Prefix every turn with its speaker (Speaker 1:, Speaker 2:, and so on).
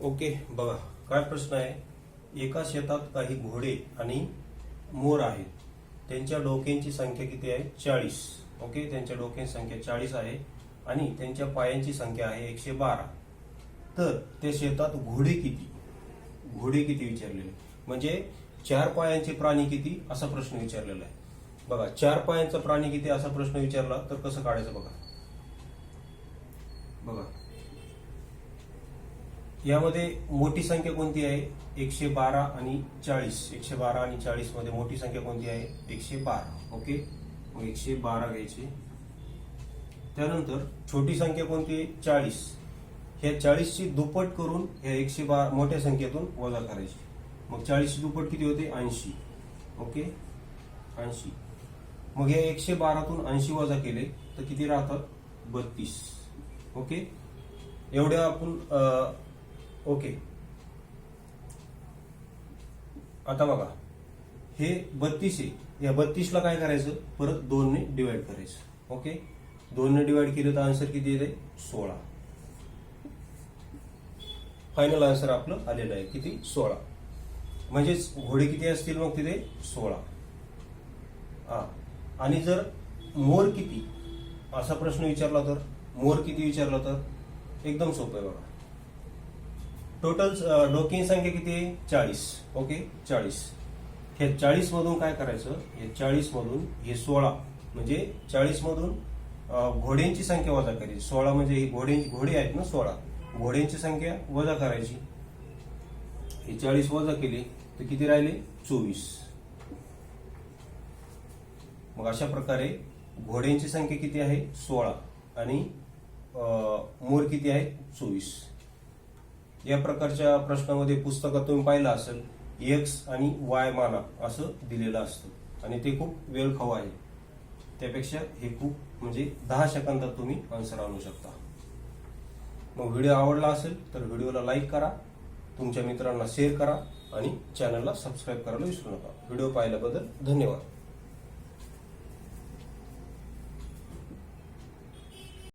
Speaker 1: Okay बघा काय प्रश्न आहे? एका शेतात काही घोडे आणि मोर आहेत. त्यांच्या डोक्यांची संख्या किती आहे? चाळीस. ओके त्यांच्या डोक्यांची संख्या चाळीस आहे आणि त्यांच्या पायांची संख्या आहे एकशे बारा. तर त्या शेतात घोडे किती? घोडे किती विचारलेले? म्हणजे चार पायांचे प्राणी किती? असा प्रश्न विचारलेला आहे. बघा चार पायांचा प्राणी किती? असा प्रश्न विचारला तर कसं काढायचं बघा बघा यामध्ये मोठी संख्या कोणती आहे? एकशे बारा आणि चाळीस. एकशे बारा आणि चाळीसमध्ये मोठी संख्या कोणती आहे? एकशे बारा. ओके? मग एकशे बारा घ्यायचे. त्यानंतर छोटी संख्या कोणती आहे? चाळीस. ह्या चाळीसची दुप्पट करून ह्या एकशे बारा मोठ्या संख्येतून वजा करायची. मग चाळीसची दुप्पट किती होते? ऐंशी. ओके? ऐंशी. मग या एकशे बारातून ऐंशी वजा केले तर किती राहतात बत्तीस. ओके? एवढ्या आपण ओके. आता बघा. हे बत्तीस आहे या बत्तीसला काय करायचं? परत दोनने डिवाइड करायचं. ओके? दोनने डिवाइड केलं तर आन्सर किती येते सोळा. फायनल आन्सर आपलं आलेलं आहे. किती? सोळा. म्हणजेच घोडे किती असतील मग तिथे? सोळा. हा. आणि जर मोर किती? असा प्रश्न विचारला तर? मोर किती विचारला तर? एकदम सोपं आहे बघा. टोटल डोकी संख्या किती आहे? चाळीस. ओके? चाळीस. हे चाळीस मधून काय करायचं? हे चाळीस मधून हे सोळा. म्हणजे चाळीस मधून घोड्यांची संख्या वजा करायची. सोळा म्हणजे घोडे घोडे आहेत ना सोळा. घोड्यांची संख्या वजा करायची. हे चाळीस वजा केली तर किती राहिले? चोवीस. मग अशा प्रकारे घोड्यांची संख्या किती आहे? सोळा. आणि मोर किती आहे? चोवीस. या प्रकारच्या प्रश्नामध्ये पुस्तकात तुम्ही पाहिलं असेल एक्स आणि वाय माना असं दिलेलं असतं. आणि ते खूप वेळ खाऊ आहे. त्यापेक्षा हे खूप म्हणजे दहा सेकंदात तुम्ही आन्सर आणू शकता. मग व्हिडिओ आवडला असेल तर व्हिडिओला लाईक करा. तुमच्या मित्रांना शेअर करा. आणि चॅनलला सबस्क्राईब करायला विसरू नका. व्हिडिओ पाहिल्याबद्दल धन्यवाद.